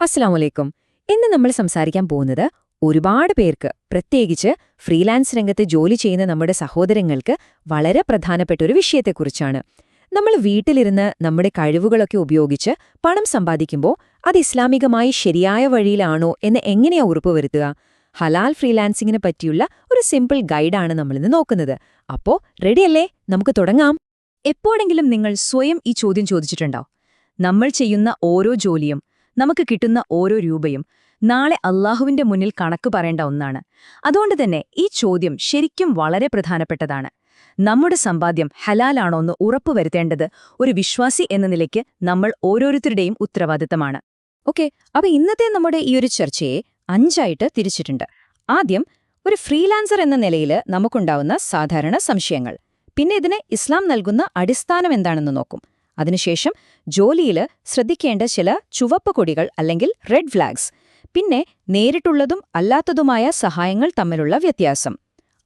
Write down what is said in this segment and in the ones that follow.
അസ്സലാമലൈക്കും. ഇന്ന് നമ്മൾ സംസാരിക്കാൻ പോകുന്നത് ഒരുപാട് പേർക്ക് പ്രത്യേകിച്ച് ഫ്രീലാൻസ് രംഗത്ത് ജോലി ചെയ്യുന്ന നമ്മുടെ സഹോദരങ്ങൾക്ക് വളരെ പ്രധാനപ്പെട്ട ഒരു വിഷയത്തെക്കുറിച്ചാണ്. നമ്മൾ വീട്ടിലിരുന്ന് നമ്മുടെ കഴിവുകളൊക്കെ ഉപയോഗിച്ച് പണം സമ്പാദിക്കുമ്പോൾ അത് ഇസ്ലാമികമായി ശരിയായ വഴിയിലാണോ എന്ന് എങ്ങനെയാ ഉറപ്പുവരുത്തുക ഹലാൽ ഫ്രീലാൻസിങ്ങിനെ പറ്റിയുള്ള ഒരു സിമ്പിൾ ഗൈഡാണ് നമ്മളിന്ന് നോക്കുന്നത്. അപ്പോ റെഡിയല്ലേ? നമുക്ക് തുടങ്ങാം. എപ്പോഴെങ്കിലും നിങ്ങൾ സ്വയം ഈ ചോദ്യം ചോദിച്ചിട്ടുണ്ടോ? നമ്മൾ ചെയ്യുന്ന ഓരോ ജോലിയും നമുക്ക് കിട്ടുന്ന ഓരോ രൂപയും നാളെ അള്ളാഹുവിന്റെ മുന്നിൽ കണക്ക് പറയേണ്ട ഒന്നാണ്. അതുകൊണ്ട് തന്നെ ഈ ചോദ്യം ശരിക്കും വളരെ പ്രധാനപ്പെട്ടതാണ്. നമ്മുടെ സമ്പാദ്യം ഹലാലാണോ എന്ന് ഉറപ്പുവരുത്തേണ്ടത് ഒരു വിശ്വാസി എന്ന നിലയ്ക്ക് നമ്മൾ ഓരോരുത്തരുടെയും ഉത്തരവാദിത്തമാണ്. ഓക്കെ അപ്പൊ ഇന്നത്തെ നമ്മുടെ ഈ ഒരു ചർച്ചയെ അഞ്ചായിട്ട് തിരിച്ചിട്ടുണ്ട്. ആദ്യം ഒരു ഫ്രീലാൻസർ എന്ന നിലയിൽ നമുക്കുണ്ടാവുന്ന സാധാരണ സംശയങ്ങൾ. പിന്നെ ഇതിന് ഇസ്ലാം നൽകുന്ന അടിസ്ഥാനം എന്താണെന്ന് നോക്കും. അതിനുശേഷം ജോലിയിൽ ശ്രദ്ധിക്കേണ്ട ചില ചുവപ്പ് കൊടികൾ അല്ലെങ്കിൽ റെഡ് ഫ്ലാഗ്സ് പിന്നെ നേരിട്ടുള്ളതും അല്ലാത്തതുമായ സഹായങ്ങൾ തമ്മിലുള്ള വ്യത്യാസം.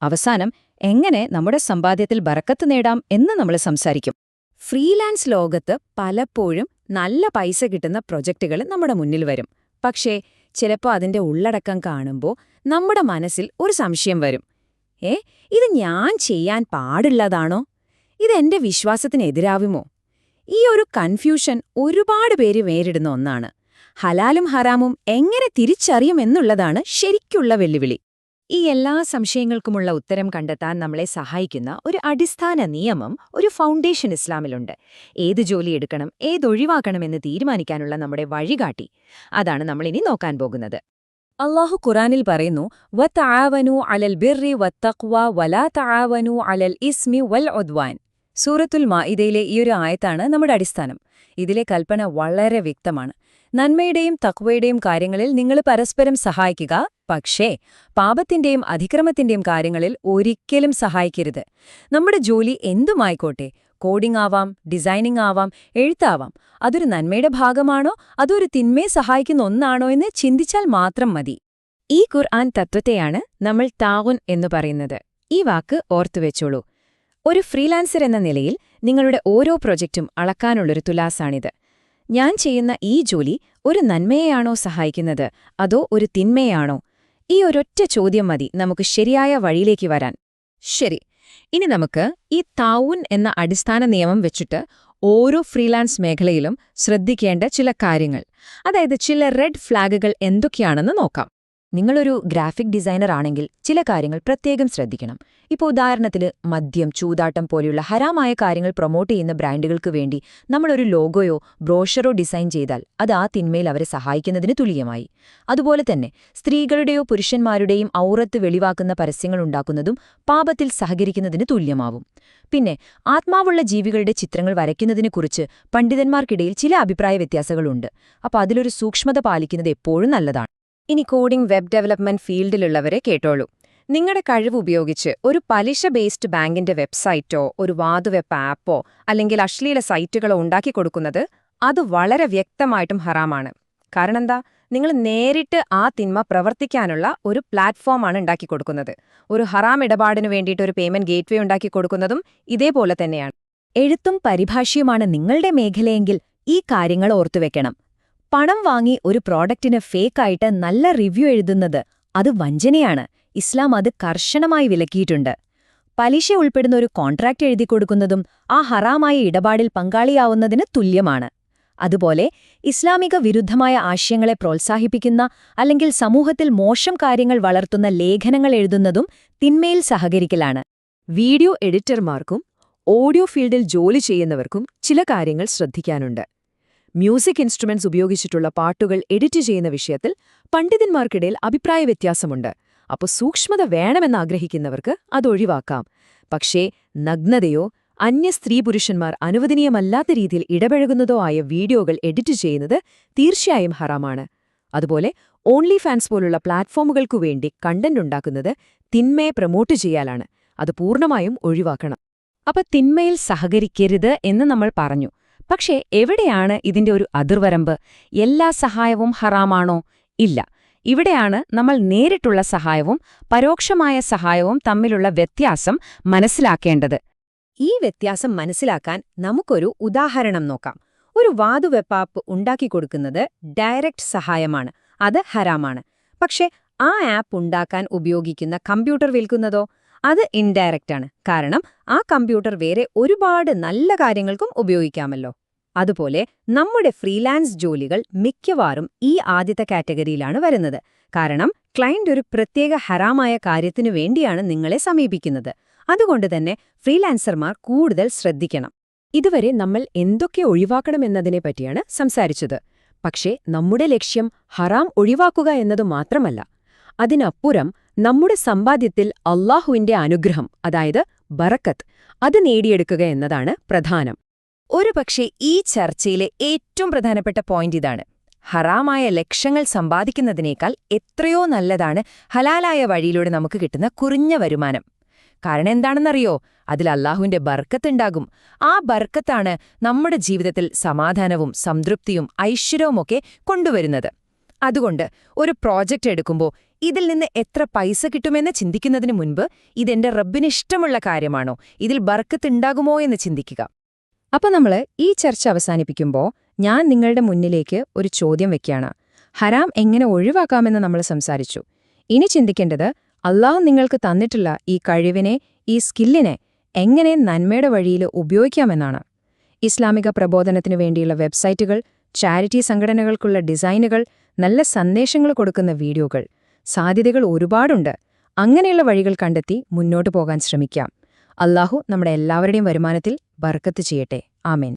അവസാനം എങ്ങനെ നമ്മുടെ സമ്പാദ്യത്തിൽ ബറക്കത്ത് നേടാം എന്ന് നമ്മൾ സംസാരിക്കും. ഫ്രീലാൻസ് ലോകത്ത് പലപ്പോഴും നല്ല പൈസ കിട്ടുന്ന പ്രൊജക്റ്റുകൾ നമ്മുടെ മുന്നിൽ വരും. പക്ഷേ ചിലപ്പോൾ അതിന്റെ ഉള്ളടക്കം കാണുമ്പോൾ നമ്മുടെ മനസ്സിൽ ഒരു സംശയം വരും. ഏ ഇത് ഞാൻ ചെയ്യാൻ പാടുള്ളതാണോ? ഇതെന്റെ വിശ്വാസത്തിനെതിരാവുമോ ഈ ഒരു കൺഫ്യൂഷൻ ഒരുപാട് പേര് നേരിടുന്ന ഒന്നാണ്. ഹലാലും ഹറാമും എങ്ങനെ തിരിച്ചറിയും എന്നുള്ളതാണ് ശരിക്കുള്ള വെല്ലുവിളി. ഈ എല്ലാ സംശയങ്ങൾക്കുമുള്ള ഉത്തരം കണ്ടെത്താൻ നമ്മളെ സഹായിക്കുന്ന ഒരു അടിസ്ഥാന നിയമം ഒരു ഫൗണ്ടേഷൻ ഇസ്ലാമിലുണ്ട്. ഏത് ജോലി എടുക്കണം ഏതൊഴിവാക്കണമെന്ന് തീരുമാനിക്കാനുള്ള നമ്മുടെ വഴികാട്ടി. അതാണ് നമ്മളിനി നോക്കാൻ പോകുന്നത്. അള്ളാഹു ഖുറാനിൽ പറയുന്നു വത്താവനു അലൽ ബിർറി വത്തക്വ വലാ താവനു അലൽ ഇസ്മി വൽ ഒദ്വാൻ സൂറത്തുൽ മാഇദയിലെ ഈയൊരു ആയത്താണ് നമ്മുടെ അടിസ്ഥാനം. ഇതിലെ കൽപ്പന വളരെ വ്യക്തമാണ്. നന്മയുടെയും തക്വയുടെയും കാര്യങ്ങളിൽ നിങ്ങൾ പരസ്പരം സഹായിക്കുക. പക്ഷേ പാപത്തിന്റെയും അതിക്രമത്തിന്റെയും കാര്യങ്ങളിൽ ഒരിക്കലും സഹായിക്കരുത്. നമ്മുടെ ജോലി എന്തുമായിക്കോട്ടെ? കോഡിംഗ് ആവാം ഡിസൈനിംഗ് ആവാം എഴുത്താവാം. അതൊരു നന്മയുടെ ഭാഗമാണോ? അതൊരു തിന്മയെ സഹായിക്കുന്ന ഒന്നാണോ എന്ന് ചിന്തിച്ചാൽ മാത്രം മതി. ഈ ഖുർആൻ തത്വത്തെയാണ് നമ്മൾ താവുൻ എന്നു പറയുന്നത്. ഈ വാക്ക് ഓർത്തുവെച്ചോളൂ. ഒരു ഫ്രീലാൻസർ എന്ന നിലയിൽ നിങ്ങളുടെ ഓരോ പ്രൊജക്റ്റും അളക്കാനുള്ളൊരു തുലാസാണിത്. ഞാൻ ചെയ്യുന്ന ഈ ജോലി ഒരു നന്മയെയാണോ സഹായിക്കുന്നത്? അതോ ഒരു തിന്മയാണോ ഈ ഒരൊറ്റ ചോദ്യം മതി നമുക്ക് ശരിയായ വഴിയിലേക്ക് വരാൻ. ശരി ഇനി നമുക്ക് ഈ താവൂൻ എന്ന അടിസ്ഥാന നിയമം വെച്ചിട്ട് ഓരോ ഫ്രീലാൻസ് മേഖലയിലും ശ്രദ്ധിക്കേണ്ട ചില കാര്യങ്ങൾ. അതായത് ചില റെഡ് ഫ്ലാഗുകൾ എന്തൊക്കെയാണെന്ന് നോക്കാം. നിങ്ങളൊരു ഗ്രാഫിക് ഡിസൈനർ ആണെങ്കിൽ ചില കാര്യങ്ങൾ പ്രത്യേകം ശ്രദ്ധിക്കണം. ഇപ്പോൾ ഉദാഹരണത്തിൽ മദ്യം ചൂതാട്ടം പോലെയുള്ള ഹരാമായ കാര്യങ്ങൾ പ്രൊമോട്ട് ചെയ്യുന്ന ബ്രാൻഡുകൾക്ക് വേണ്ടി നമ്മളൊരു ലോഗോയോ ബ്രോഷറോ ഡിസൈൻ ചെയ്താൽ അത് ആ തിന്മയിൽ അവരെ സഹായിക്കുന്നതിന് തുല്യമായി. അതുപോലെ തന്നെ സ്ത്രീകളുടെയോ പുരുഷന്മാരുടെയും ഔറത്ത് വെളിവാക്കുന്ന പരസ്യങ്ങൾ ഉണ്ടാക്കുന്നതും പാപത്തിൽ സഹകരിക്കുന്നതിന് തുല്യമാവും. പിന്നെ ആത്മാവുള്ള ജീവികളുടെ ചിത്രങ്ങൾ വരയ്ക്കുന്നതിനെക്കുറിച്ച് പണ്ഡിതന്മാർക്കിടയിൽ ചില അഭിപ്രായ വ്യത്യാസങ്ങളുണ്ട്. അപ്പോൾ അതിലൊരു സൂക്ഷ്മത പാലിക്കുന്നത് എപ്പോഴും നല്ലതാണ്. ഇനി കോഡിംഗ് വെബ് ഡെവലപ്മെന്റ് ഫീൽഡിലുള്ളവരെ കേട്ടോളൂ. നിങ്ങളുടെ കഴിവ് ഉപയോഗിച്ച് ഒരു പലിശ ബേസ്ഡ് ബാങ്കിന്റെ വെബ്സൈറ്റോ ഒരു വാതുവെപ്പ് ആപ്പോ അല്ലെങ്കിൽ അശ്ലീല സൈറ്റുകളോ ഉണ്ടാക്കി കൊടുക്കുന്നത് അത് വളരെ വ്യക്തമായിട്ടും ഹറാമാണ്. കാരണം എന്താ നിങ്ങൾ നേരിട്ട് ആ തിന്മ പ്രവർത്തിക്കാനുള്ള ഒരു പ്ലാറ്റ്ഫോമാണ് ഉണ്ടാക്കി കൊടുക്കുന്നത്. ഒരു ഹറാം ഇടപാടിനു വേണ്ടിയിട്ട് ഒരു പേയ്മെന്റ് ഗേറ്റ്വേ ഉണ്ടാക്കി കൊടുക്കുന്നതും ഇതേപോലെ തന്നെയാണ്. എഴുത്തും പരിഭാഷയുമാണ് നിങ്ങളുടെ മേഖലയെങ്കിൽ ഈ കാര്യങ്ങൾ ഓർത്തുവെക്കണം. പണം വാങ്ങി ഒരു പ്രോഡക്റ്റിന് ഫേക്കായിട്ട് നല്ല റിവ്യൂ എഴുതുന്നത് അത് വഞ്ചനയാണ്. ഇസ്ലാം അത് കർശനമായി വിലക്കിയിട്ടുണ്ട്. പലിശ ഉൾപ്പെടുന്ന ഒരു കോൺട്രാക്റ്റ് എഴുതി കൊടുക്കുന്നതും ആ ഹറാമായ ഇടപാടിൽ പങ്കാളിയാവുന്നതിന് തുല്യമാണ്. അതുപോലെ ഇസ്ലാമിക വിരുദ്ധമായ ആശയങ്ങളെ പ്രോത്സാഹിപ്പിക്കുന്ന അല്ലെങ്കിൽ സമൂഹത്തിൽ മോശം കാര്യങ്ങൾ വളർത്തുന്ന ലേഖനങ്ങൾ എഴുതുന്നതും തിന്മയിൽ സഹകരിക്കലാണ്. വീഡിയോ എഡിറ്റർമാർക്കും ഓഡിയോ ഫീൽഡിൽ ജോലി ചെയ്യുന്നവർക്കും ചില കാര്യങ്ങൾ ശ്രദ്ധിക്കാനുണ്ട്. മ്യൂസിക് ഇൻസ്ട്രുമെന്റ്സ് ഉപയോഗിച്ചിട്ടുള്ള പാട്ടുകൾ എഡിറ്റ് ചെയ്യുന്ന വിഷയത്തിൽ പണ്ഡിതന്മാർക്കിടയിൽ അഭിപ്രായ വ്യത്യാസമുണ്ട്. അപ്പോൾ സൂക്ഷ്മത വേണമെന്ന് ആഗ്രഹിക്കുന്നവർക്ക് അതൊഴിവാക്കാം പക്ഷേ നഗ്നതയോ അന്യ സ്ത്രീ പുരുഷന്മാർ അനുവദനീയമല്ലാത്ത രീതിയിൽ ഇടപഴകുന്നതോ ആയ വീഡിയോകൾ എഡിറ്റ് ചെയ്യുന്നത് തീർച്ചയായും ഹറാമാണ്. അതുപോലെ ഓൺലി ഫാൻസ് പോലുള്ള പ്ലാറ്റ്ഫോമുകൾക്കു വേണ്ടി കണ്ടന്റ് ഉണ്ടാക്കുന്നത് തിന്മയെ പ്രമോട്ട് ചെയ്യാലാണ്. അത് പൂർണമായും ഒഴിവാക്കണം. അപ്പൊ തിന്മയിൽ സഹകരിക്കരുത് എന്ന് നമ്മൾ പറഞ്ഞു. പക്ഷേ എവിടെയാണ് ഇതിന്റെ ഒരു അതിർവരമ്പ്? എല്ലാ സഹായവും ഹറാമാണോ? ഇല്ല. ഇവിടെയാണ് നമ്മൾ നേരിട്ടുള്ള സഹായവും പരോക്ഷമായ സഹായവും തമ്മിലുള്ള വ്യത്യാസം മനസ്സിലാക്കേണ്ടത്. ഈ വ്യത്യാസം മനസ്സിലാക്കാൻ നമുക്കൊരു ഉദാഹരണം നോക്കാം. ഒരു വാതുവെപ്പാപ്പ് ഉണ്ടാക്കിക്കൊടുക്കുന്നത് ഡയറക്റ്റ് സഹായമാണ്. അത് ഹരാമാണ് പക്ഷേ ആ ആപ്പ് ഉണ്ടാക്കാൻ ഉപയോഗിക്കുന്ന കമ്പ്യൂട്ടർ വിൽക്കുന്നതോ? അത് ഇൻഡയറക്റ്റാണ്. കാരണം ആ കമ്പ്യൂട്ടർ വേറെ ഒരുപാട് നല്ല കാര്യങ്ങൾക്കും ഉപയോഗിക്കാമല്ലോ. അതുപോലെ നമ്മുടെ ഫ്രീലാൻസ് ജോലികൾ മിക്കവാറും ഈ ആദ്യത്തെ കാറ്റഗറിയിലാണ് വരുന്നത്. കാരണം ക്ലയന്റ് ഒരു പ്രത്യേക ഹറാമായ കാര്യത്തിനു വേണ്ടിയാണ് നിങ്ങളെ സമീപിക്കുന്നത്. അതുകൊണ്ട് തന്നെ ഫ്രീലാൻസർമാർ കൂടുതൽ ശ്രദ്ധിക്കണം. ഇതുവരെ നമ്മൾ എന്തൊക്കെ ഒഴിവാക്കണമെന്നതിനെ പറ്റിയാണ് സംസാരിച്ചത്. പക്ഷേ നമ്മുടെ ലക്ഷ്യം ഹറാം ഒഴിവാക്കുക എന്നതു മാത്രമല്ല. അതിനപ്പുറം നമ്മുടെ സമ്പാദ്യത്തിൽ അള്ളാഹുവിന്റെ അനുഗ്രഹം അതായത് ബറക്കത്ത് അത് നേടിയെടുക്കുക എന്നതാണ് പ്രധാനം. ഒരു പക്ഷേ ഈ ചർച്ചയിലെ ഏറ്റവും പ്രധാനപ്പെട്ട പോയിന്റ് ഇതാണ്. ഹറാമായ ലക്ഷങ്ങൾ സമ്പാദിക്കുന്നതിനേക്കാൾ എത്രയോ നല്ലതാണ് ഹലാലായ വഴിയിലൂടെ നമുക്ക് കിട്ടുന്ന കുറഞ്ഞ വരുമാനം. കാരണം എന്താണെന്നറിയോ? അതിൽ അള്ളാഹുവിന്റെ ബർക്കത്തുണ്ടാകും ആ ബർക്കത്താണ് നമ്മുടെ ജീവിതത്തിൽ സമാധാനവും സംതൃപ്തിയും ഐശ്വര്യവുമൊക്കെ കൊണ്ടുവരുന്നത്. അതുകൊണ്ട് ഒരു പ്രോജക്റ്റ് എടുക്കുമ്പോൾ ഇതിൽ നിന്ന് എത്ര പൈസ കിട്ടുമെന്ന് ചിന്തിക്കുന്നതിന് മുൻപ് ഇതെന്റെ റബ്ബിനിഷ്ടമുള്ള കാര്യമാണോ? ഇതിൽ ബർക്കത്ത് ഉണ്ടാകുമോ എന്ന് ചിന്തിക്കുക. അപ്പൊ നമ്മൾ ഈ ചർച്ച അവസാനിപ്പിക്കുമ്പോൾ ഞാൻ നിങ്ങളുടെ മുന്നിലേക്ക് ഒരു ചോദ്യം വെക്കുകയാണ് ഹറാം എങ്ങനെ ഒഴിവാക്കാമെന്ന് നമ്മൾ സംസാരിച്ചു. ഇനി ചിന്തിക്കേണ്ടത് അള്ളാഹു നിങ്ങൾക്ക് തന്നിട്ടുള്ള ഈ കഴിവിനെ ഈ സ്കില്ലിനെ എങ്ങനെ നന്മയുടെ വഴിയിൽ ഉപയോഗിക്കാമെന്നാണ്. ഇസ്ലാമിക പ്രബോധനത്തിനു വേണ്ടിയുള്ള വെബ്സൈറ്റുകൾ ചാരിറ്റി സംഘടനകൾക്കുള്ള ഡിസൈനുകൾ നല്ല സന്ദേശങ്ങൾ കൊടുക്കുന്ന വീഡിയോകൾ സാധ്യതകൾ ഒരുപാടുണ്ട്. അങ്ങനെയുള്ള വഴികൾ കണ്ടെത്തി മുന്നോട്ടു പോകാൻ ശ്രമിക്കാം. അല്ലാഹു നമ്മുടെ എല്ലാവരുടെയും വരുമാനത്തിൽ ബർക്കത്ത് ചെയ്യട്ടെ. ആമേൻ.